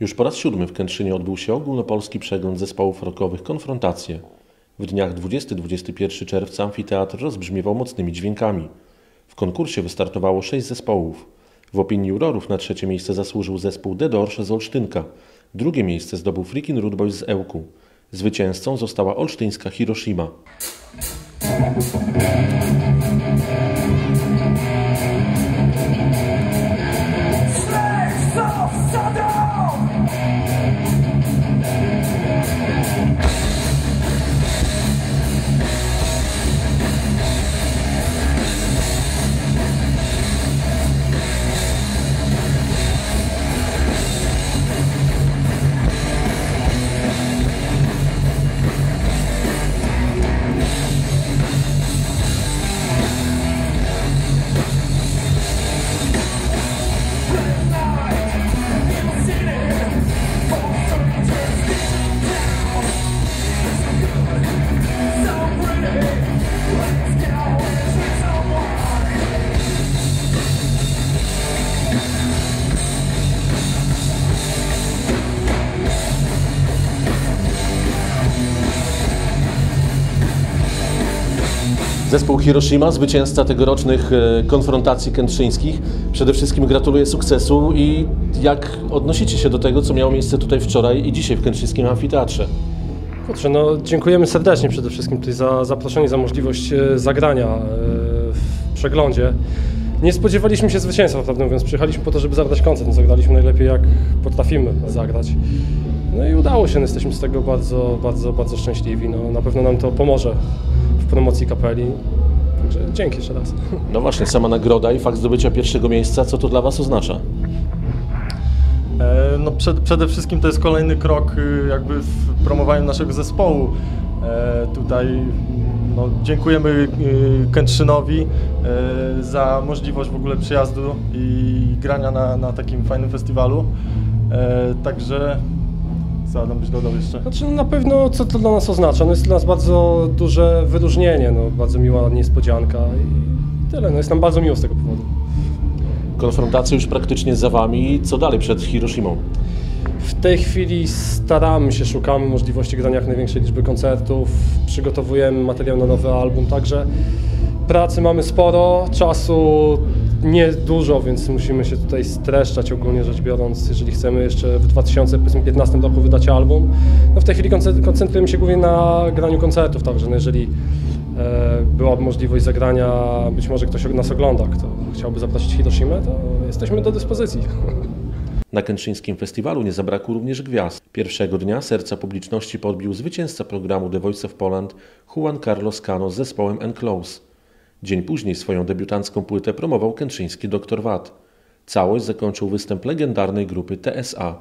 Już po raz siódmy w Kętrzynie odbył się ogólnopolski przegląd zespołów rockowych Konfrontacje. W dniach 20-21 czerwca amfiteatr rozbrzmiewał mocnymi dźwiękami. W konkursie wystartowało sześć zespołów. W opinii jurorów na trzecie miejsce zasłużył zespół The Dorsze z Olsztynka. Drugie miejsce zdobył Freakin' Rude Boys z Ełku. Zwycięzcą została olsztyńska Hiroshima. Zespół Hiroshima, zwycięzca tegorocznych e, konfrontacji kętrzyńskich. Przede wszystkim gratuluję sukcesu i jak odnosicie się do tego, co miało miejsce tutaj wczoraj i dzisiaj w Kętrzyńskim Amfiteatrze? Kurczę, no dziękujemy serdecznie przede wszystkim tutaj za zaproszenie, za możliwość e, zagrania e, w przeglądzie. Nie spodziewaliśmy się zwycięstwa, prawdę mówiąc. Przyjechaliśmy po to, żeby zagrać koncert. Zagraliśmy najlepiej jak potrafimy zagrać. No i udało się, no, jesteśmy z tego bardzo, bardzo, bardzo szczęśliwi. No, na pewno nam to pomoże promocji kapeli. Także dzięki jeszcze raz. No właśnie, sama nagroda i fakt zdobycia pierwszego miejsca, co to dla Was oznacza? E, No przed, przede wszystkim to jest kolejny krok y, jakby w promowaniu naszego zespołu. E, Tutaj no, dziękujemy y, Kętrzynowi e, za możliwość w ogóle przyjazdu i grania na, na takim fajnym festiwalu. Także co Adam byś dodał jeszcze? Znaczy, no, na pewno co to dla nas oznacza? No, jest dla nas bardzo duże wyróżnienie, no, bardzo miła niespodzianka i tyle. No, jest nam bardzo miło z tego powodu. Konfrontacja już praktycznie za Wami. Co dalej przed Hiroshimą? W tej chwili staramy się, szukamy możliwości grania jak największej liczby koncertów, przygotowujemy materiał na nowy album, także pracy mamy sporo, czasu nie dużo, więc musimy się tutaj streszczać ogólnie rzecz biorąc, jeżeli chcemy jeszcze w 2015 roku wydać album. No w tej chwili konce- koncentrujemy się głównie na graniu koncertów, także no jeżeli e, byłaby możliwość zagrania, być może ktoś nas ogląda, kto chciałby zaprosić Hiroshimę, to jesteśmy do dyspozycji. Na Kętrzyńskim Festiwalu nie zabrakło również gwiazd. Pierwszego dnia serca publiczności podbił zwycięzca programu The Voice of Poland Juan Carlos Cano z zespołem Enclose. Dzień później swoją debiutancką płytę promował kętrzyński Dr. Watt. Całość zakończył występ legendarnej grupy TSA.